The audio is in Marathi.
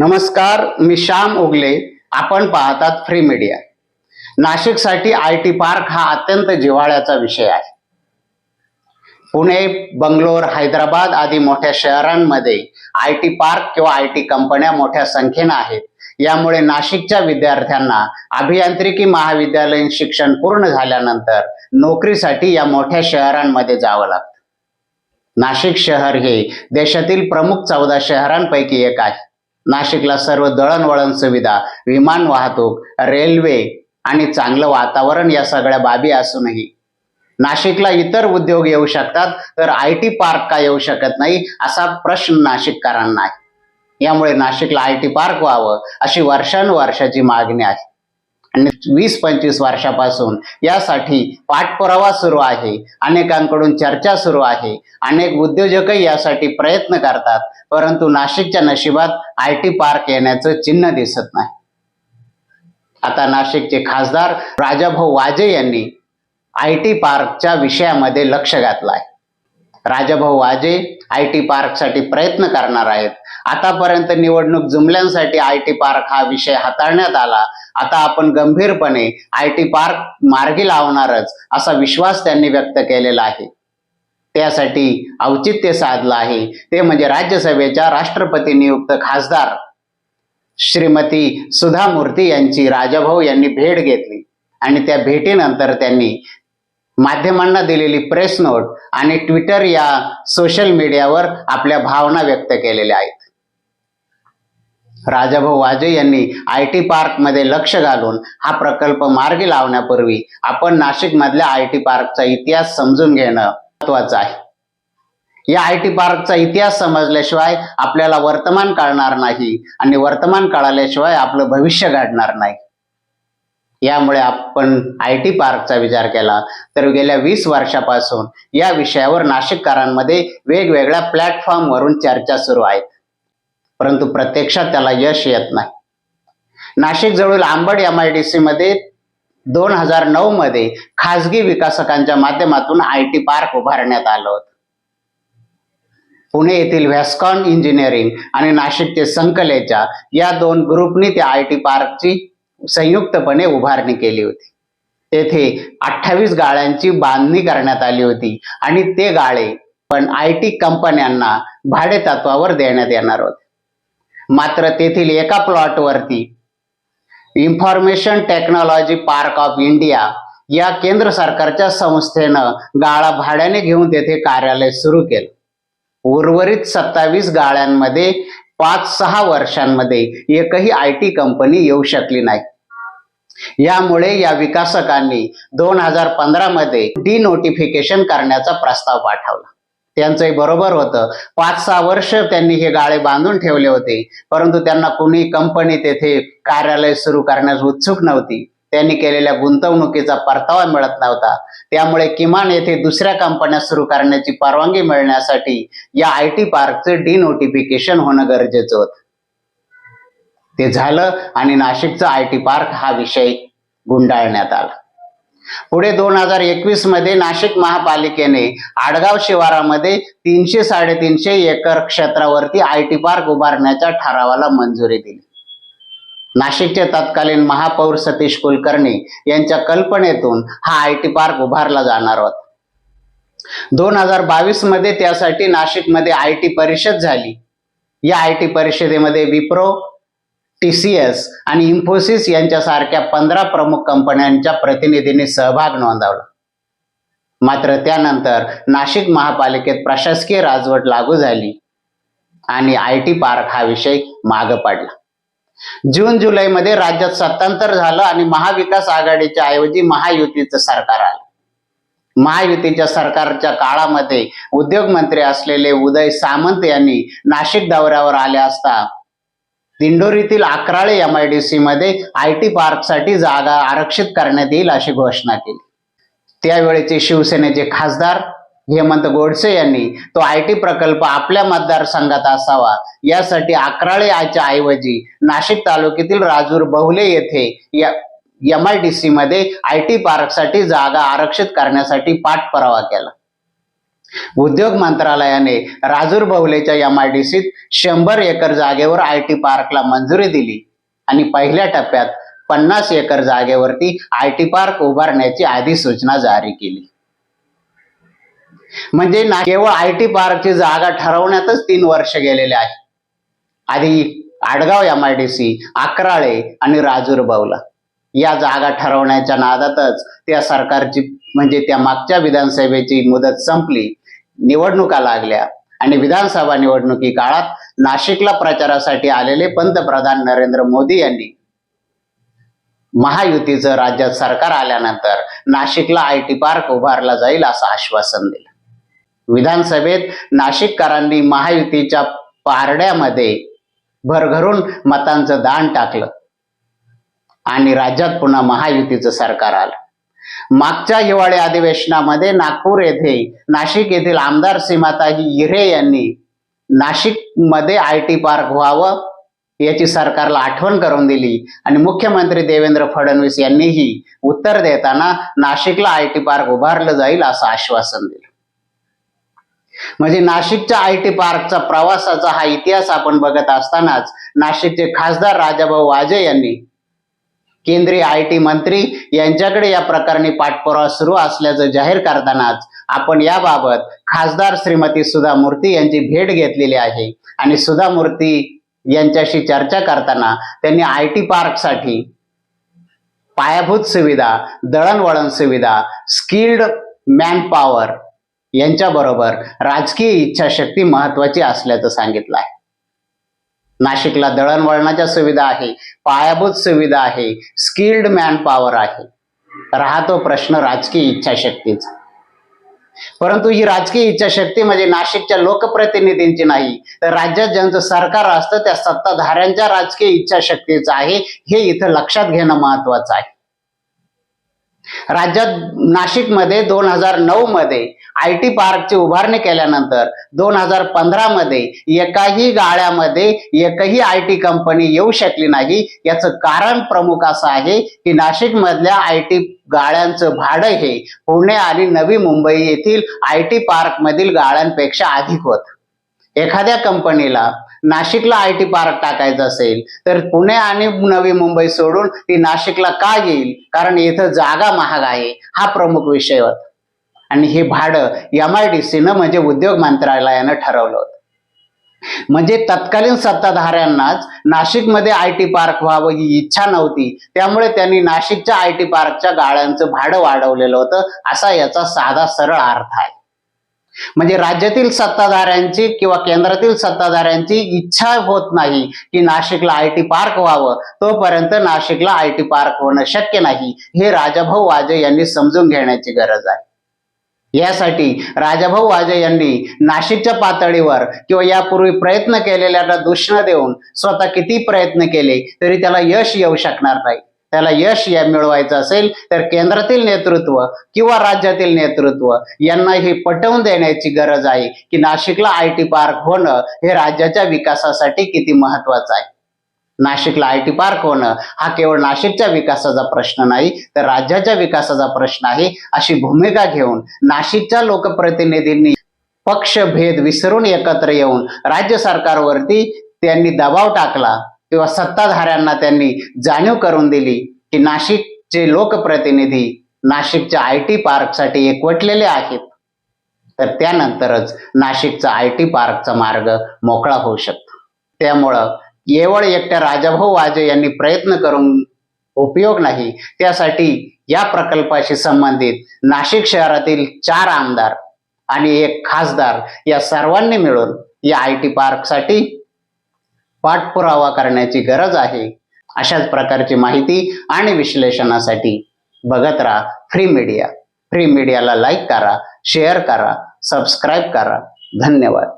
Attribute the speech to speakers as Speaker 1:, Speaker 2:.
Speaker 1: नमस्कार मी श्याम उगले. आपण पाहतात फ्री मीडिया नाशिकसाठी आय टी पार्क हा अत्यंत जिव्हाळ्याचा विषय आहे. पुणे बंगलोर हैदराबाद आदी मोठ्या शहरांमध्ये आय टी पार्क किंवा आय टी कंपन्या मोठ्या संख्येनं आहेत. यामुळे नाशिकच्या विद्यार्थ्यांना अभियांत्रिकी महाविद्यालयीन शिक्षण पूर्ण झाल्यानंतर नोकरीसाठी या मोठ्या शहरांमध्ये जावं लागतं. नाशिक शहर हे देशातील प्रमुख चौदा शहरांपैकी एक आहे. नाशिकला सर्व दळणवळण सुविधा विमान वाहतूक रेल्वे आणि चांगलं वातावरण या सगळ्या बाबी असूनही. नाशिकला इतर उद्योग येऊ शकतात तर आय टी पार्क का येऊ शकत नाही असा प्रश्न नाशिककारांना आहे. यामुळे नाशिकला आय टी पार्क व्हावं अशी वर्षानुवर्षाची मागणी आहे. वीस पंचवीस वर्षापासून यासाठी पाठपुरावा सुरू आहे. अनेकांकडून चर्चा सुरू आहे. अनेक उद्योजकही यासाठी प्रयत्न करतात परंतु नाशिकच्या नशिबात आय टी पार्क येण्याचं चिन्ह दिसत नाही. आता नाशिकचे खासदार राजाभाऊ वाजे यांनी आय टी पार्कच्या विषयामध्ये लक्ष घातलं आहे राजाभाऊ वाजे आय टी पार्कसाठी प्रयत्न करणार आहेत. आतापर्यंत निवडणूक जुमल्यांसाठी आय टी पार्क हा विषय हाताळण्यात आला. आता आपण गंभीरपणे आय टी पार्क मार्गी लावणारच असा विश्वास त्यांनी व्यक्त केलेला आहे. त्यासाठी औचित्य साधलं आहे. ते म्हणजे राज्यसभेच्या राष्ट्रपती नियुक्त खासदार श्रीमती सुधा मूर्ती यांची राजाभाऊ यांनी भेट घेतली. आणि त्या भेटीनंतर त्यांनी माध्यमांना दिलेली प्रेस नोट आणि ट्विटर या सोशल मीडियावर आपल्या भावना व्यक्त केलेल्या आहेत. राजाभाऊ वाजे यांनी आय टी पार्कमध्ये लक्ष घालून हा प्रकल्प मार्गी लावण्यापूर्वी आपण नाशिक मधल्या आय टी पार्कचा इतिहास समजून घेणं महत्वाचं आहे. या आय टी पार्कचा इतिहास समजल्याशिवाय आपल्याला वर्तमान कळणार नाही आणि वर्तमान कळाल्याशिवाय आपलं भविष्य घडणार नाही. यामुळे आपण आय टी पार्कचा विचार केला तर गेल्या वीस वर्षापासून या विषयावर नाशिककरांमध्ये वेगवेगळ्या प्लॅटफॉर्मवरून चर्चा सुरू आहेत परंतु प्रत्यक्षात त्याला यश येत नाही. नाशिक जवळील Ambad M I D C मध्ये दोन हजार नऊ मध्ये खासगी विकासकांच्या माध्यमातून आय टी पार्क उभारण्यात आलं होतं. पुणे येथील व्हॅस्कॉन इंजिनिअरिंग आणि नाशिकचे संकलेच्या या दोन ग्रुपनी त्या आय टी पार्कची संयुक्तपणे उभारणी केली होती. तेथे अठ्ठावीस गाळ्यांची बांधणी करण्यात आली होती आणि ते गाळे पण आय टी कंपन्यांना भाडे तत्वावर देण्यात येणार होते. मात्र तेथील एका प्लॉटवरती information technology park of India या केंद्र सरकारच्या संस्थेनं गाळा भाड्याने घेऊन तेथे कार्यालय सुरू केलं. उर्वरित सत्तावीस गाळ्यांमध्ये पाच सहा वर्षांमध्ये एकही आय टी कंपनी येऊ शकली नाही. यामुळे या विकासकांनी दोन हजार पंधरा मध्ये डी नोटिफिकेशन करण्याचा प्रस्ताव पाठवला. त्यांचंही बरोबर होतं. पाच सहा वर्ष त्यांनी हे गाळे बांधून ठेवले होते परंतु त्यांना कुणी कंपनी तेथे कार्यालय सुरू करण्यास उत्सुक नव्हती. त्यांनी केलेल्या गुंतवणुकीचा परतावा मिळत नव्हता. त्यामुळे किमान येथे दुसऱ्या कंपन्या सुरू करण्याची परवानगी मिळण्यासाठी या आय टी पार्कचं डी नोटिफिकेशन होणं गरजेचं होतं. ते झालं आणि नाशिकचा आय टी पार्क हा विषय गुंडाळण्यात आला. पुढे दोन हजार एकवीसमध्ये नाशिक महापालिकेने आडगाव शिवारामध्ये तीनशे साडेतीनशे एकर क्षेत्रावरती आय टी पार्क उभारण्याच्या ठरावाला मंजुरी दिली. नाशिकचे तत्कालीन महापौर सतीश कुलकर्णी यांच्या कल्पनेतून हा आय टी पार्क उभारला जाणार होता. दोन हजार बावीसमध्ये त्यासाठी नाशिकमध्ये आय टी परिषद झाली. या आय टी परिषदेमध्ये विप्रो टी सी एस आणि इन्फोसिस यांच्यासारख्या पंधरा प्रमुख कंपन्यांच्या प्रतिनिधींनी सहभाग नोंदवला. मात्र त्यानंतर नाशिक महापालिकेत प्रशासकीय राजवट लागू झाली आणि आय टी पार्क हा विषय मागं पडला. जून जुलैमध्ये राज्यात सत्तांतर झालं आणि महाविकास आघाडीच्या ऐवजी महायुतीचं सरकार आलं. महायुतीच्या सरकारच्या काळामध्ये उद्योगमंत्री असलेले उदय सामंत यांनी नाशिक दौऱ्यावर आले असता दिंडोरीतील Akrale M I D C मध्ये आय टी पार्कसाठी जागा आरक्षित करण्यात येईल अशी घोषणा केली. त्यावेळेचे शिवसेनेचे खासदार हेमंत गोडसे यांनी तो आय टी प्रकल्प आपल्या मतदारसंघात असावा. यासाठी अकराळेच्या ऐवजी नाशिक तालुक्यातील राजूर बहुले येथे या एम आय डी सी मध्ये आय टी पार्कसाठी जागा आरक्षित करण्यासाठी पाठपुरावा केला. उद्योग मंत्रालयाने राजूर बहुलेच्या एम आय डी सीत शंभर एकर जागेवर आय टी पार्कला मंजुरी दिली आणि पहिल्या टप्प्यात पन्नास एकर जागेवरती आय टी पार्क उभारण्याची अधिसूचना जारी केली. म्हणजे ना केवळ आय टी पार्कची जागा ठरवण्यातच तीन वर्ष गेलेले आहे. आधी Adgaon M I D C Akrale आणि राजूर बावला. या जागा ठरवण्याच्या नादातच त्या सरकारची म्हणजे त्या मागच्या विधानसभेची मुदत संपली निवडणुका लागल्या आणि विधानसभा निवडणुकी काळात नाशिकला प्रचारासाठी आलेले पंतप्रधान नरेंद्र मोदी यांनी महायुतीचं राज्यात सरकार आल्यानंतर नाशिकला आय टी पार्क उभारला जाईल असं आश्वासन दिलं. विधानसभेत नाशिककरांनी महायुतीच्या पारड्यामध्ये भरघरून मतांचं दान टाकलं. आणि राज्यात पुन्हा महायुतीचं सरकार आलं. मागच्या हिवाळी अधिवेशनामध्ये नागपूर येथे नाशिक येथील आमदार सीमाताजी इरे यांनी नाशिकमध्ये आय टी पार्क व्हावं याची सरकारला आठवण करून दिली. आणि मुख्यमंत्री देवेंद्र फडणवीस यांनीही उत्तर देताना नाशिकला आय टी पार्क उभारलं जाईल असं आश्वासन दिलं. म्हणजे नाशिकच्या आय टी पार्कचा प्रवासाचा हा इतिहास आपण बघत असतानाच नाशिकचे खासदार राजाभाऊ वाजे यांनी केंद्रीय आय टी मंत्री यांच्याकडे या प्रकरणी पाठपुरावा सुरू असल्याचं जाहीर करतानाच आपण याबाबत खासदार श्रीमती सुधा मूर्ती यांची भेट घेतलेली आहे. आणि सुधा मूर्ती यांच्याशी चर्चा करताना त्यांनी आय टी पार्कसाठी पायाभूत सुविधा दळणवळण सुविधा स्किल्ड मॅन पॉवर यांच्याबरोबर राजकीय इच्छाशक्ती महत्वाची असल्याचं सांगितलं आहे नाशिकला दळणवळणाच्या सुविधा आहे पायाभूत सुविधा आहे स्किल्ड मॅन पॉवर आहे. राहतो प्रश्न राजकीय इच्छाशक्तीचा. परंतु ही राजकीय इच्छाशक्ती म्हणजे नाशिकच्या लोकप्रतिनिधींची नाही तर राज्यात ज्यांचं सरकार असतं त्या सत्ताधाऱ्यांच्या राजकीय इच्छाशक्तीचं आहे हे इथं लक्षात घेणं महत्वाचं आहे. राज्यात नाशिकमध्ये दोन हजार नऊ मध्ये आय टी पार्कची उभारणी केल्यानंतर दोन हजार पंधरा मध्ये एकाही गाळ्यामध्ये एकही आय टी कंपनी येऊ शकली नाही. याचं कारण प्रमुख असं आहे की नाशिक मधल्या आय टी गाळ्यांचं भाडं हे पुणे आणि नवी मुंबई येथील आय टी पार्क मधील गाळ्यांपेक्षा अधिक होत. एखाद्या कंपनीला नाशिकला आय टी पार्क टाकायचं असेल तर पुणे आणि नवी मुंबई सोडून ती नाशिकला का येईल? कारण इथं जागा महाग आहे हा प्रमुख विषय होता. आणि हे भाडं एम आय डी सीनं म्हणजे उद्योग मंत्रालयानं ठरवलं होतं. म्हणजे तत्कालीन सत्ताधाऱ्यांनाच नाशिकमध्ये आय टी पार्क व्हावं ही इच्छा नव्हती. त्यामुळे त्यांनी नाशिकच्या आय टी पार्कच्या गाळ्यांचं भाडं वाढवलेलं होतं असा याचा साधा सरळ अर्थ आहे. म्हणजे राज्यातील सत्ताधाऱ्यांची किंवा केंद्रातील सत्ताधाऱ्यांची इच्छा होत नाही की नाशिकला आय टी पार्क व्हावं. तोपर्यंत नाशिकला आय टी पार्क होणं शक्य नाही. हे राजाभाऊ वाजे यांनी समजून घेण्याची गरज आहे. यासाठी राजाभाऊ वाजे यांनी नाशिकच्या पातळीवर किंवा यापूर्वी प्रयत्न केलेल्याला दूषण देऊन स्वतः किती प्रयत्न केले तरी त्याला यश येऊ शकणार नाही. त्याला यश या मिळवायचं असेल तर केंद्रातील नेतृत्व किंवा राज्यातील नेतृत्व यांना हे पटवून देण्याची गरज आहे की नाशिकला आय टी पार्क होणं हे राज्याच्या विकासासाठी किती महत्वाचं आहे. नाशिकला आय टी पार्क होणं हा केवळ नाशिकच्या विकासाचा प्रश्न नाही तर राज्याच्या विकासाचा प्रश्न आहे अशी भूमिका घेऊन नाशिकच्या लोकप्रतिनिधींनी पक्षभेद विसरून एकत्र येऊन राज्य सरकारवरती त्यांनी दबाव टाकला किंवा सत्ताधाऱ्यांना त्यांनी जाणीव करून दिली की नाशिकचे लोकप्रतिनिधी नाशिकच्या आय टी पार्कसाठी एकवटलेले आहेत तर त्यानंतरच नाशिकचा आय टी पार्कचा मार्ग मोकळा होऊ शकतो. त्यामुळं केवळ एकट्या राजाभाऊ वाजे यांनी प्रयत्न करून उपयोग नाही त्यासाठी या प्रकल्पाशी संबंधित नाशिक शहरातील चार आमदार आणि एक खासदार या सर्वांनी मिळून या आय टी पार्कसाठी पाठपुरावा करण्याची गरज आहे अशाच प्रकारची माहिती आणि विश्लेषणासाठी बघत राहा फ्री मीडिया फ्री मीडियाला लाईक करा शेअर करा सबस्क्राईब करा. धन्यवाद.